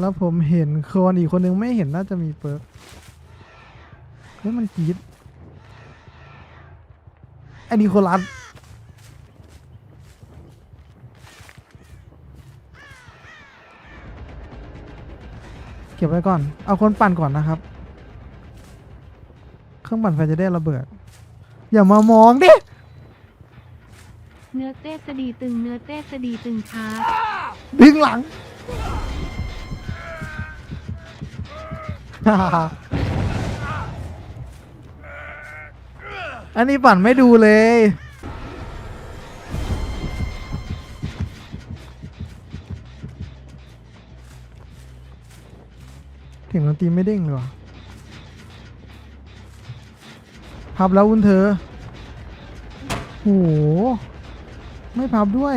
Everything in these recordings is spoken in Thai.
แล้วผมเห็นคนอีกคนนึงไม่เห็นน่าจะมีเปิร์กเฮ้ยมันกรีดไอ้นิโคลัสเก็บไว้ก่อน เอาคนปั่นก่อนนะครับ เครื่องปั่นไฟจะได้ระเบิด อย่ามามองดิ เนื้อเต้สดีตึงเนื้อเต้สดีตึงครับดึงหลัง อันนี้ปั่นไม่ดูเลย ถึงดนตรีไม่เด้งเลยวะพับแล้วอุ้นเธอ โห ไม่พับด้วย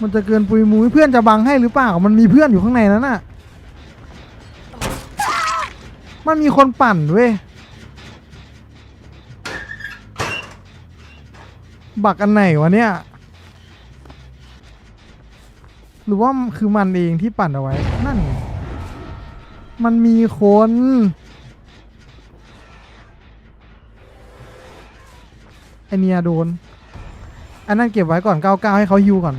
มันจะเกินปุยมุ้ยเพื่อนจะบังให้หรือเปล่า มันมีเพื่อนอยู่ข้างในนั้นน่ะ มันมีคนปั่นเว้ย บักอันไหนวะเนี่ย หรือว่าคือมันเองที่ปั่นเอาไว้ นั่นไงมันมีคนไอเนียโดน อันนั้นเก็บไว้ก่อน99ให้เขาฮิวก่อน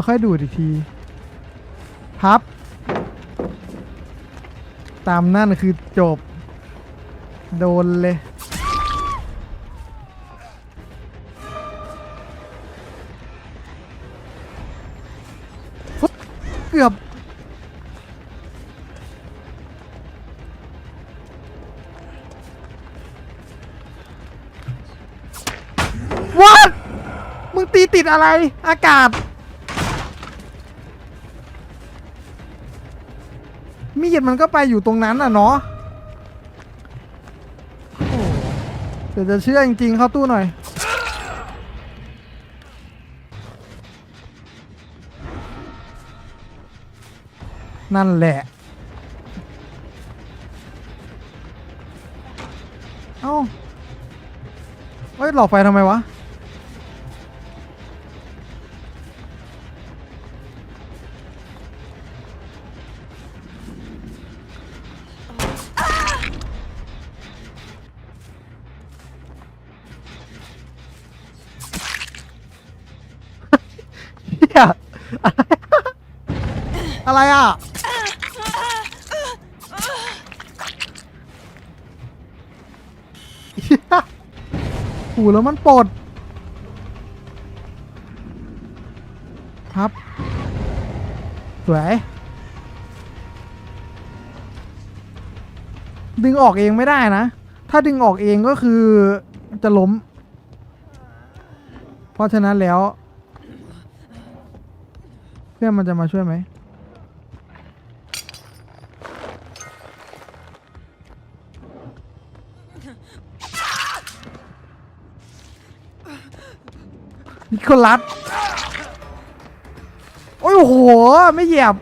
เราค่อยดูดอีกที พับ ตามนั่นคือจบ โดนเลย เกือบวัดมึงตีติดอะไร อากาศ ดมันก็ไปอยู่ตรงนั้นอะเนาะเดี๋ยวจะเชื่อจริงๆเข้าตู้หน่อย นั่นแหละ เอ้าเฮ้ยหลอกไฟทำไมวะ อะไรอะ หูแล้วมันปลดครับ สวย ดึงออกเองไม่ได้นะ ถ้าดึงออกเองก็คือจะล้ม เพราะฉะนั้นแล้ว เพื่อนมันจะมาช่วยไหม คลัสโอ้ยโห ไม่เหยียบ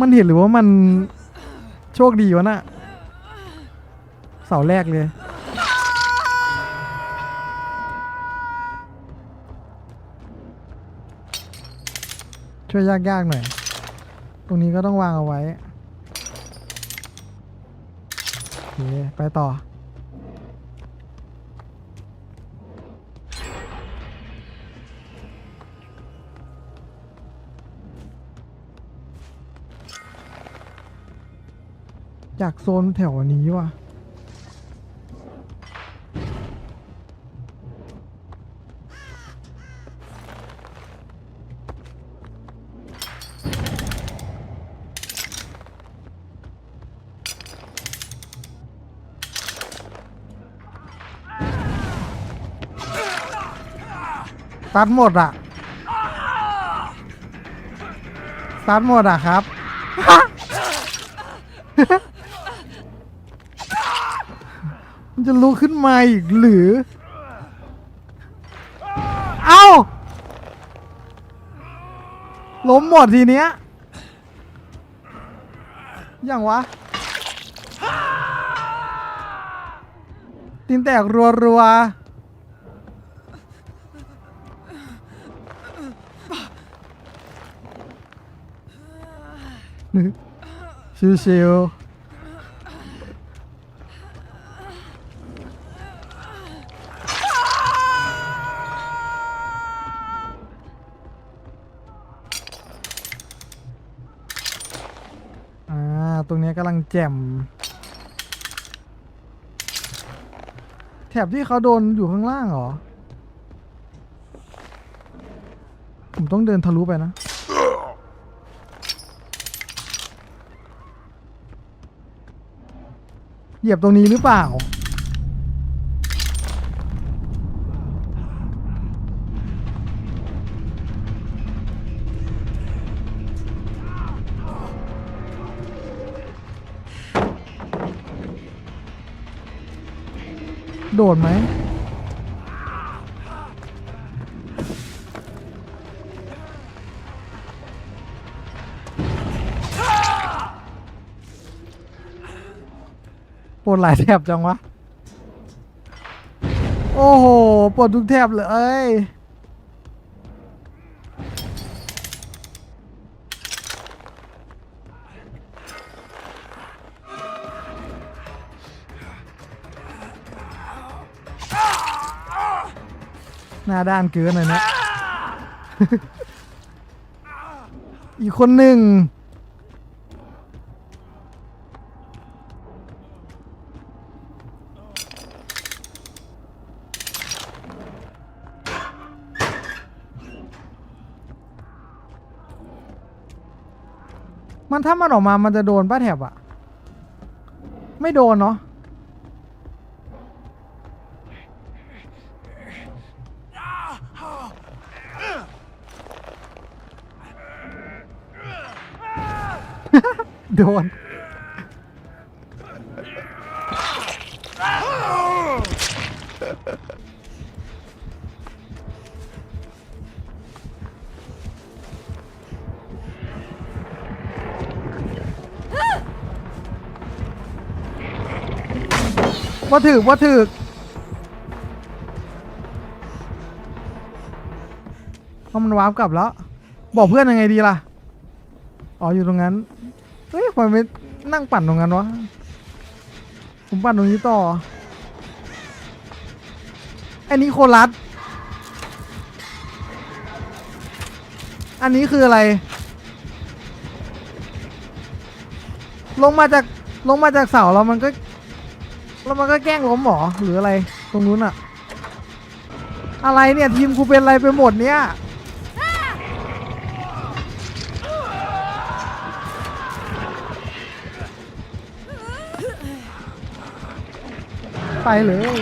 มันเห็นหรือว่ามันโชคดีวะน่ะ เสาแรกเลย ช่วยยากๆหน่อย ตรงนี้ก็ต้องวางเอาไว้ โอเค ไปต่อ จากโซนแถวนี้ว่ะ ตัดหมดอะ ตัดหมดอะครับ มันจะ ลุกขึ้นมาอีกหรือ เอ้า ล้มหมดทีเนี้ย อย่างวะ ตีนแตกรัวรัวซิวชิวๆ แจ่มแถบที่เขาโดนอยู่ข้างล่างเหรอ ผมต้องเดินทะลุไปนะ เหยียบตรงนี้หรือเปล่า โดดไหมปวดหลายแถบจังวะ โอ้โหปวดทุกแถบเลย หน้าด้านเกินเลยนะ อีกคนหนึ่งมันถ้ามันออกมามันจะโดนป้าแถบอะไม่โดนเนาะ โดน ว่าถึกว่าถึกเพราะมันวาร์ปกลับแล้ว บอกเพื่อนยังไงดีล่ะ อ๋ออยู่ตรงนั้น ไมไม่นั่งปั่นตรงนั้นวะ ผมปั่นตรงนี้ต่อ อันนี้โคลัส อันนี้คืออะไร ลงมาจากลงมาจากเสาแล้วมันก็แล้วมันก็แกล้งล้มหรอหรืออะไร ตรงนู้นอะอะไรเนี่ย ทีมกูเป็นอะไรไปหมดเนี่ย เลย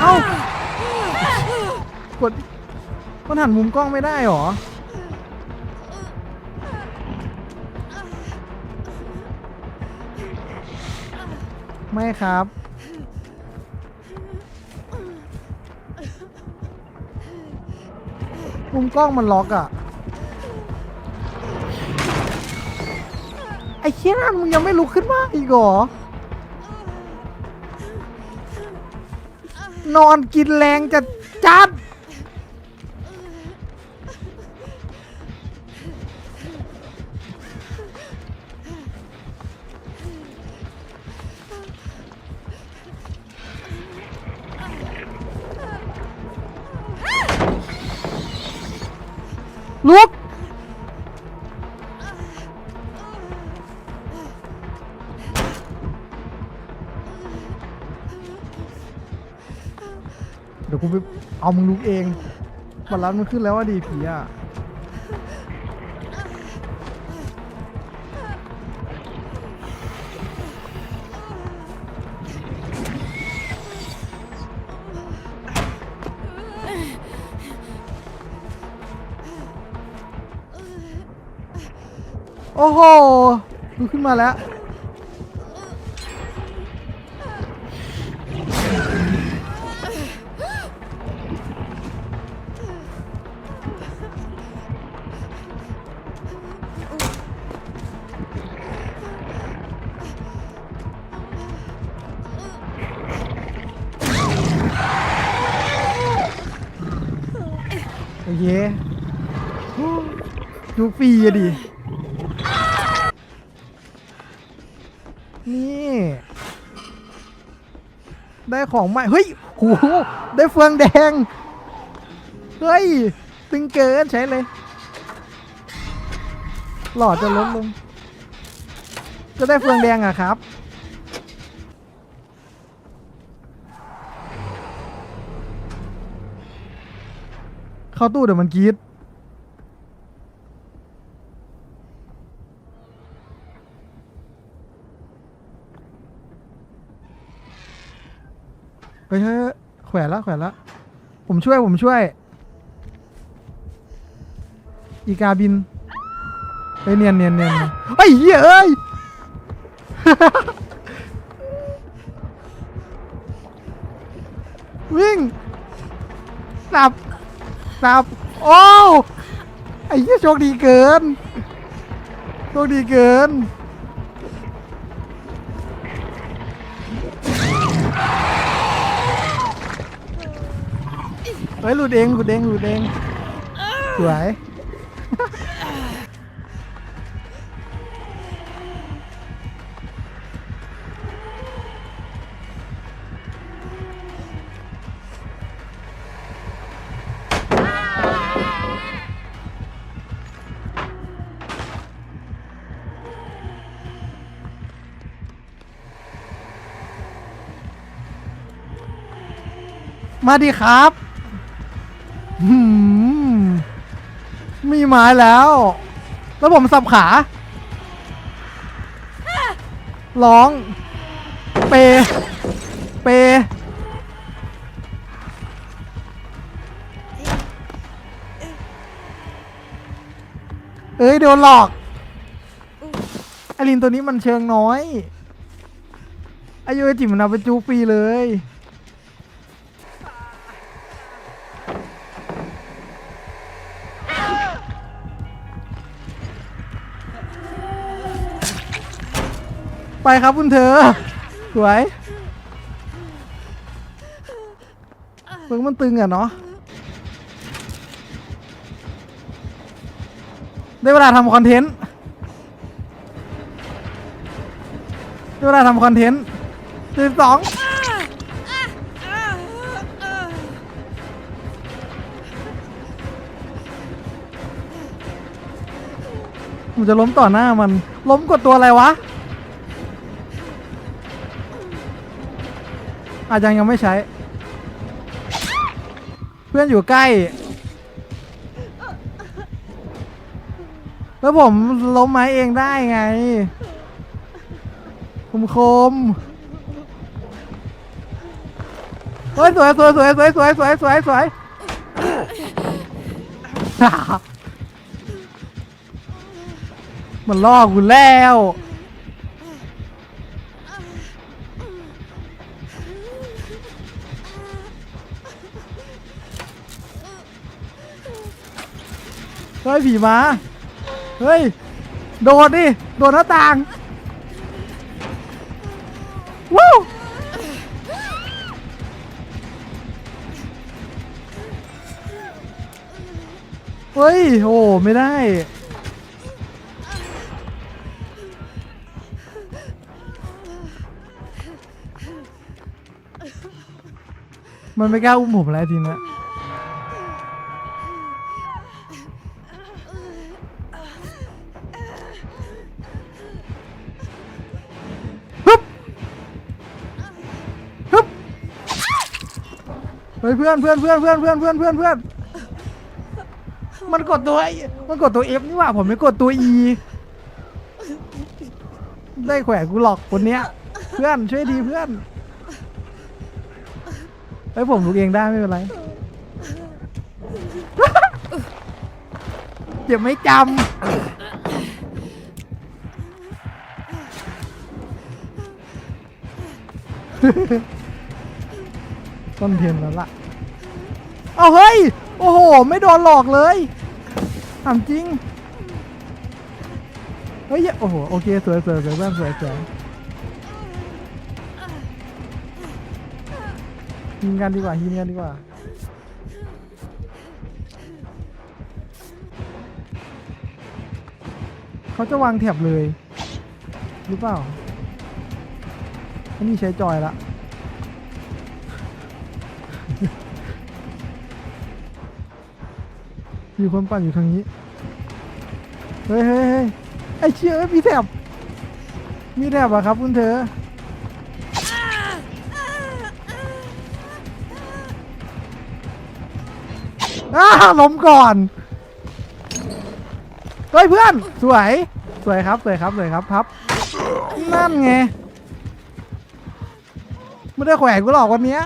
เอ้ากดมันหันมุมกล้องไม่ได้หรอ ไม่ครับมุมกล้องมันล็อกอะไอ้เชี่ยนั่นมึงยังไม่ลุกขึ้นมาอีกเหรอ นอนกินแรงจะจัด ยวกูไปเอามึงลุกเองบัตรลัดมันขึ้นแล้วว่าดีผีอะโอ้โหลุกขึ้นมาแล้ว ดีอะดิ นี่ ได้ของใหม่ เฮ้ยโหได้เฟืองแดง เฮ้ย ตึงเกินใช้เลย หลอดจะลดลง จะได้เฟืองแดงอะครับเข้าตู้เดี๋ยวมันกรีด เฮ้ยเฮ้ยเฮ้ยแขวนละแขวนละ ผมช่วยผมช่วย อีกาบินเฮ้ยเนียนเนียนเนียนเฮ้เหี้ยเอ้ยวิ่งสับสับโอ้ไอ้เหี้ยโชคดีเกินโชคดีเกิน ฮ้ยหลุดเองหลุดเองหลุดเองสวยมาดีครับ หืมมีไม้แล้ว แล้วผมสับขา ร้อง เป เป เอ้ย โดนหลอกไอลินตัวนี้มันเชิงน้อย อายุไอจิมันเอาไปจูฟีเลย ไปครับคุณเธอ สวยเพิ่งมันตึงอะเนาะ ได้เวลาทำคอนเทนต์ ได้เวลาทำคอนเทนต์สิบสองผมจะล้มต่อหน้ามัน ล้มกดตัวอะไรวะ อาจยังยังไม่ใช้ เพื่อนอยู่ใกล้ แล้วผมล้มไม้เองได้ไง คมคมเฮ้ยสวยสวยสวยสวยสวยสวยสวยสวยมันล่อกูแล้ว เฮ้ยผีมาเฮ้ย โดดดิ โดดหน้าต่างวู้เฮ้ย โอ้ ไม่ได้ มันไม่กล้าอุ้มผมแล้วทีนี้ ฮ้ยเพื่อนเพื่อนเพื่อนเพื่อนเพื่อนเพื่อนเพื่อนเพื่อนมันกดตัวมันกดตัว F นี่หว่าผมไม่กดตัว E ได้แขวนกูหลอกคนเนี้ย เพื่อนช่วยดีเพื่อนเฮ้ยผมลุกเองได้ไม่เป็นไรเดี๋ยวไม่จำต้นเทียนแล้วล่ะ เอาเฮ้ย โอ้โห ไม่โดนหลอกเลยถามจริง เฮ้ย โอ้โห โอเค สวยสวยสวยแว่สวยสวยยิงกันดีกว่ายิงกันดีกว่าเขาจะวางแถบเลย หรือเปล่าอันนี้ใช้จอยละ มีคนปั่นอยู่ทางนี้ เฮ้ยเฮ้ยเฮ้ยไอเชี่ยเอ้มีแถบมีแถบอะครับคุณเธอ อ้าล้มก่อนเฮ้ยเพื่อน สวย สวยครับ สวยครับ สวยครับพับ นั่นไง ไม่ได้แขวนกูหรอกวันเนี้ย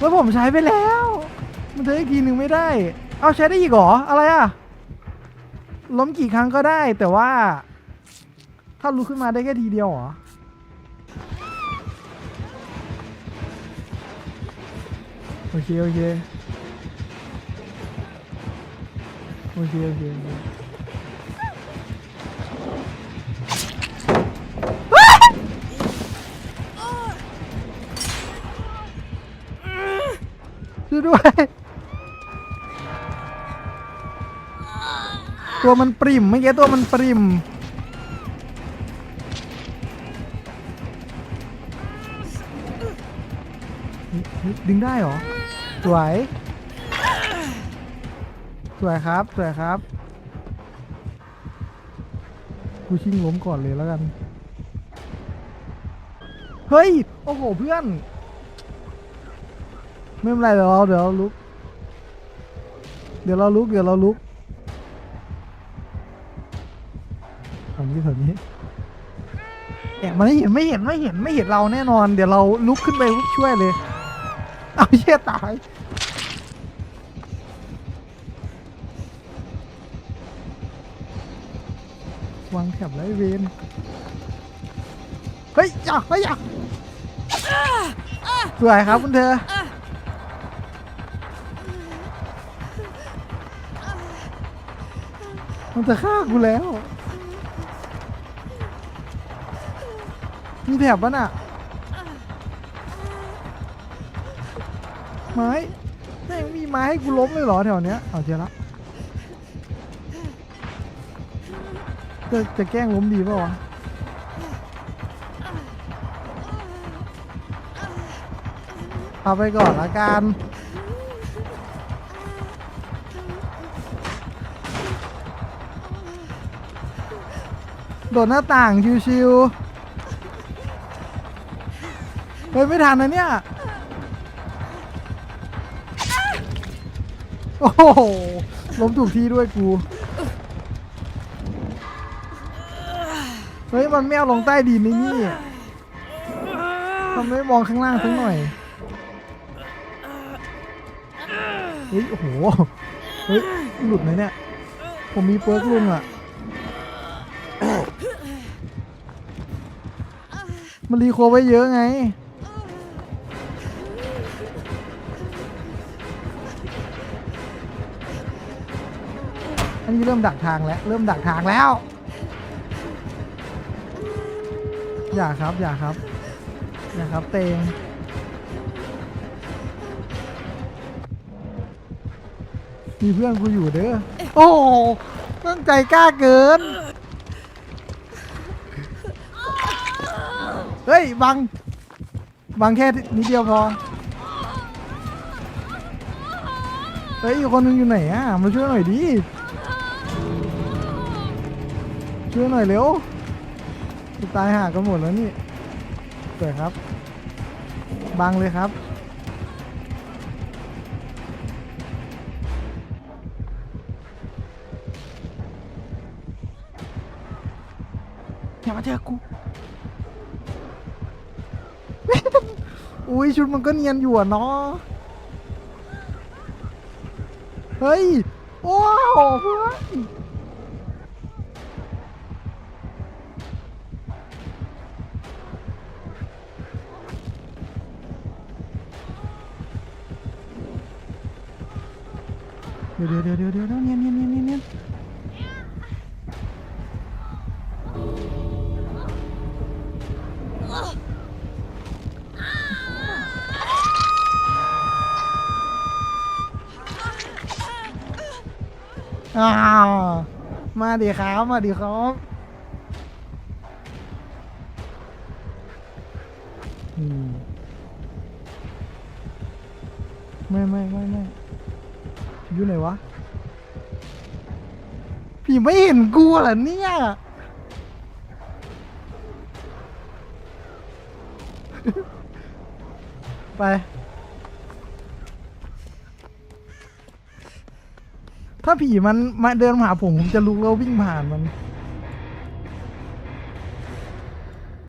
แล้วผมใช้ไปแล้ว มันเธออีกทีหนึ่งไม่ได้ เอาใช้ได้อีกเหรอ อะไรอะล้มกี่ครั้งก็ได้ แต่ว่า ถ้าลุกขึ้นมาได้แค่ทีเดียวเหรอโอเคโอเคโอเคโอเคโอเค ด้วย ตัวมันปริมเมื่อกี้ตัวมันปริมดึงได้เหรอ สวย สวยครับ สวยครับ กูชิงล้มก่อนเลยแล้วกัน เฮ้ย โอ้โหเพื่อน ไม่เป็นไรเดี๋ยวเราเดี๋ยวเราลุก เดี๋ยวเราลุกเดี๋ยวเราลุกแถวนี้แถวนี้แอบมาไม่เห็นไม่เห็นไม่เห็นไม่เห็นเราแน่นอน เดี๋ยวเราลุกขึ้นไปช่วยเลย เอาเชี่ยตายวางแถบไรเวนเฮ้ยอย่าเฮ้ยอย่าสวยครับคุณเธอ มันจะฆ่ากูแล้ว มีแถบปะน่ะ ไม้แม่งมีไม้ให้กูล้มเลยเหรอแถวเนี้ย เอาเจอละจะจะแกล้งล้มดีป่าวะเอาไปก่อนละกัน โดดหน้าต่างชิวๆเฮ้ยไม่ทันนะเนี่ย โอ้โหล้มถูกที่ด้วยกู เฮ้ย มันไม่เอาลงใต้ดินนี่นี่มันไม่มองข้างล่างสักหน่อย เฮ้ย โอ้โห เฮ้ย หลุดไหมเนี่ย ผมมีเปิร์กลุงอะ มันรีโคไว้เยอะไง อันนี้เริ่มดักทางแล้ว เริ่มดักทางแล้ว อย่าครับ อย่าครับ อย่าครับเตงมีเพื่อนกูอยู่เด้อ โอ้ตั้งใจกล้าเกิน บัง บังแค่นิดเดียวพอเฮ้ยอีกคนนึงอยู่ไหนอะ มาช่วยหน่อยดิ ช่วยหน่อยเร็วตายหากันหมดแล้วนี่สวยครับ บังเลยครับอย่ามาเจอกู อุ้ยชุดมันก็เนียนอยู่อะเนาะเฮ้ย โอ้โหเพื่อนเดี๋ยวเดี๋ยวเดี๋ยวเดี๋ยวเนียนเนียนเนียน อ้าวมาดิครับมาดิครับอืมไม่ไม่ไม่ไม่อยู่ไหนวะพี่ไม่เห็นกูเหรอเนี่ยไป ถ้าผีมันมาเดินมาหาผมผมจะลุกแล้ววิ่งผ่านมัน